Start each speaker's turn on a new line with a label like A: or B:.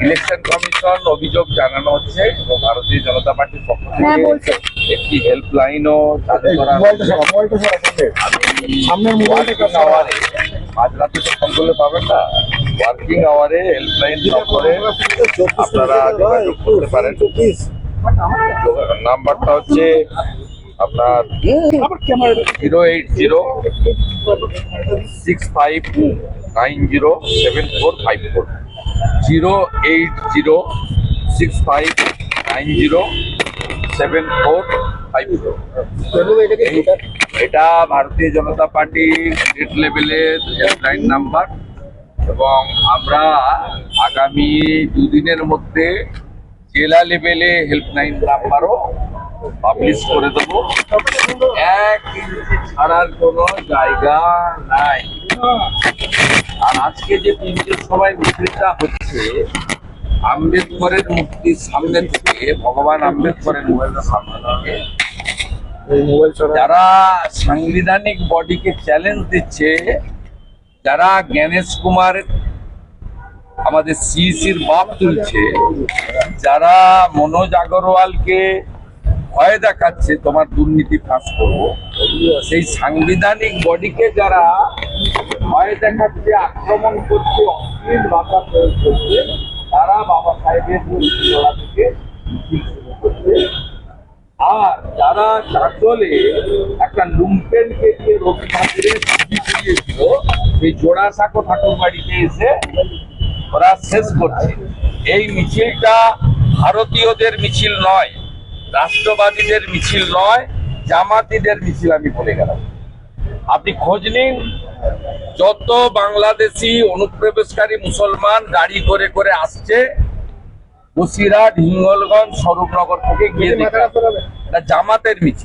A: Election commission অভিযোগ জানানো হচ্ছে এবং ভারতীয় জনতা পার্টির পক্ষ
B: হ্যাঁ,
A: থেকে একটি হেল্পলাইনও চালু করা আওয়ারে তো ফোন করলে পাবেন না। ওয়ার্কিং আওয়ারে হেল্পলাইন নম্বরে আপনারা যোগাযোগ করতে পারেন। নাম্বারটা হচ্ছে আপনার zero eight zero six five nine zero seven four five four zero eight zero, six five nine zero, seven four five zero. এটা ভারতীয় জনতা পার্টির স্টেট লেভেলের হেল্পলাইন নাম্বার এবং আমরা আগামী দুদিনের মধ্যে জেলা লেভেলে হেল্পলাইন নাম্বারও পাবলিশ করে দেবো। এক ছাড়ার কোনো জায়গা নাই। আজকে যে তিনটের সময় মিছিলটা হচ্ছে আম্বেদকরের মূর্তির সামনে থেকে ভগবান আম্বেদকরের মূর্তির সামনে থেকে যারা সাংবিধানিক বডিকে চ্যালেঞ্জ দিচ্ছে যারা জ্ঞানেশ কুমার আমাদের সিইসির বাপ তুলছে যারা মনোজ আগরওয়ালকে ভয় দেখাচ্ছে তোমার দুর্নীতি ফাঁস করব। সেই সাংবিধানিক বডিকে যারা ভয় দেখাচ্ছে আক্রমণ করছে অশ্লীল ভাষা প্রয়োগ করছে তারা বাবা সাহেবের লড়া থেকে আর যারা চাঁচলে একটা লুম্পেনকে দিয়ে রবি ঠাকুরের ছবি দিয়েছিল এই জোড়াসাঁকো ঠাকুর বাড়িতে এসে ওরা শেষ করছে। এই মিছিলটা ভারতীয়দের মিছিল নয়, রাষ্ট্রবাদীদের মিছিল নয়, জামাতিদের মিছিল আমি বলে গেলাম। আপনি খোঁজ নিন। যত বাংলাদেশি অনুপ্রবেশকারী মুসলমান গাড়ি করে করে আসছে, বসিরহাট, হিঙ্গলগঞ্জ, স্বরূপনগর থেকে গিয়ে জামাতের মিছিল।